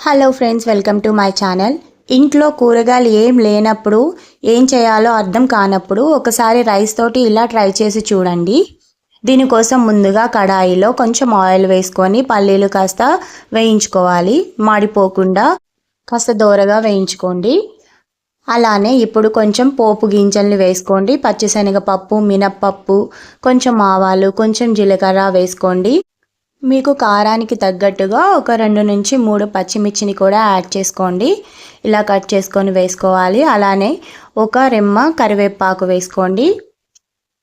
Hello friends welcome to my channel ఇంట్లో కూరగాయలు ఏం లేనప్పుడు ఏం చేయాలో అర్థం కానప్పుడు ఒకసారి రైస్ తోటి ఇలా ట్రై చేసి చూడండి. దీనికోసం ముందుగా కడాయిలో కొంచెం ఆయిల్ వేసుకొని పల్లీలు కాస్త వేయించుకోవాలి. మాడిపోకుండా కాస్త దోరగా వేయించుకోండి. అలానే ఇప్పుడు కొంచెం పోపు గింజల్ని వేసుకోండి. పచ్చిశనగపప్పు మినప్పప్పు కొంచెం ఆవాలు కొంచెం జీలకర్ర వేసుకోండి. మీకు కారానికి తగ్గట్టుగా ఒక రెండు నుంచి మూడు పచ్చిమిర్చిని కూడా యాడ్ చేసుకోండి. ఇలా కట్ చేసుకొని వేసుకోవాలి. అలానే ఒక రెమ్మ కరివేపాకు వేసుకోండి.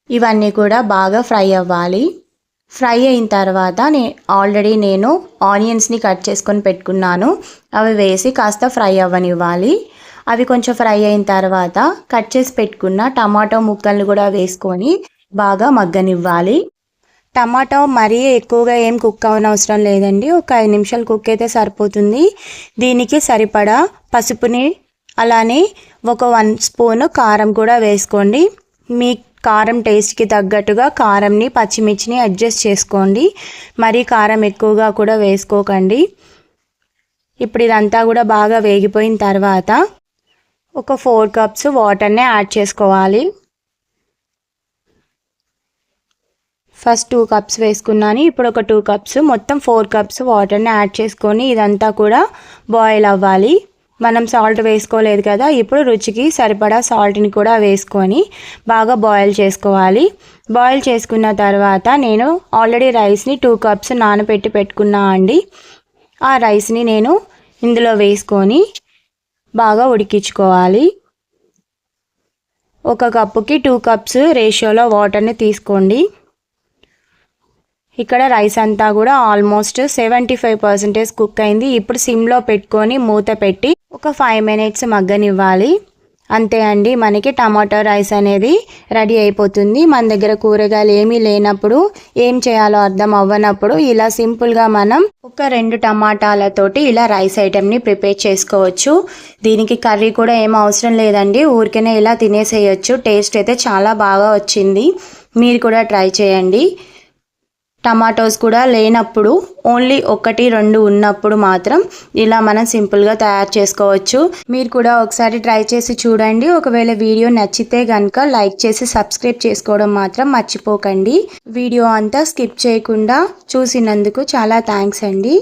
ఇవన్నీ కూడా బాగా ఫ్రై అవ్వాలి. ఫ్రై అయిన తర్వాత నే ఆల్రెడీ నేను ఆనియన్స్ని కట్ చేసుకొని పెట్టుకున్నాను. అవి వేసి కాస్త ఫ్రై అవ్వనివ్వాలి. అవి కొంచెం ఫ్రై అయిన తర్వాత కట్ చేసి పెట్టుకున్న టమాటో ముక్కల్ని కూడా వేసుకొని బాగా మగ్గనివ్వాలి. టమాటో మరీ ఎక్కువగా ఏం కుక్ అవనవసరం లేదండి. ఒక ఐదు నిమిషాలు కుక్ అయితే సరిపోతుంది. దీనికి సరిపడా పసుపుని అలానే ఒక వన్ స్పూన్ కారం కూడా వేసుకోండి. మీ కారం టేస్ట్కి తగ్గట్టుగా కారంని పచ్చిమిర్చిని అడ్జస్ట్ చేసుకోండి. మరీ కారం ఎక్కువగా కూడా వేసుకోకండి. ఇప్పుడు ఇదంతా కూడా బాగా వేగిపోయిన తర్వాత ఒక ఫోర్ కప్స్ వాటర్ని యాడ్ చేసుకోవాలి. ఫస్ట్ టూ కప్స్ వేసుకున్నాను. ఇప్పుడు ఒక టూ కప్స్ మొత్తం ఫోర్ కప్స్ వాటర్ని యాడ్ చేసుకొని ఇదంతా కూడా బాయిల్ అవ్వాలి. మనం సాల్ట్ వేసుకోలేదు కదా ఇప్పుడు రుచికి సరిపడా సాల్ట్ని కూడా వేసుకొని బాగా బాయిల్ చేసుకోవాలి. బాయిల్ చేసుకున్న తర్వాత నేను ఆల్రెడీ రైస్ని టూ కప్స్ నానబెట్టి పెట్టుకున్నా అండి. ఆ రైస్ని నేను ఇందులో వేసుకొని బాగా ఉడికించుకోవాలి. ఒక కప్పుకి టూ కప్స్ రేషియోలో వాటర్ని తీసుకోండి. ఇక్కడ రైస్ అంతా కూడా almost seventy five percentage cook అయింది. ఇప్పుడు సిమ్లో పెట్టుకొని మూత పెట్టి ఒక ఫైవ్ మినిట్స్ మగ్గనివ్వాలి. అంతే అండి. మనకి టమాటో రైస్ అనేది రెడీ అయిపోతుంది. మన దగ్గర కూరగాయలు ఏమీ లేనప్పుడు ఏం చేయాలో అర్థం అవ్వనప్పుడు ఇలా సింపుల్గా మనం ఒక రెండు టమాటాలతోటి ఇలా రైస్ ఐటెంని ప్రిపేర్ చేసుకోవచ్చు. దీనికి కర్రీ కూడా ఏం అవసరం లేదండి. ఊరికనే ఇలా తినేసేయచ్చు. టేస్ట్ అయితే చాలా బాగా వచ్చింది. మీరు కూడా ట్రై చేయండి. టమాటోస్ కూడా లేనప్పుడు ఓన్లీ ఒకటి రెండు ఉన్నప్పుడు మాత్రం ఇలా మనం సింపుల్గా తయారు చేసుకోవచ్చు. మీరు కూడా ఒకసారి ట్రై చేసి చూడండి. ఒకవేళ వీడియో నచ్చితే కనుక లైక్ చేసి సబ్స్క్రైబ్ చేసుకోవడం మాత్రం మర్చిపోకండి. వీడియో అంతా స్కిప్ చేయకుండా చూసినందుకు చాలా థ్యాంక్స్ అండి.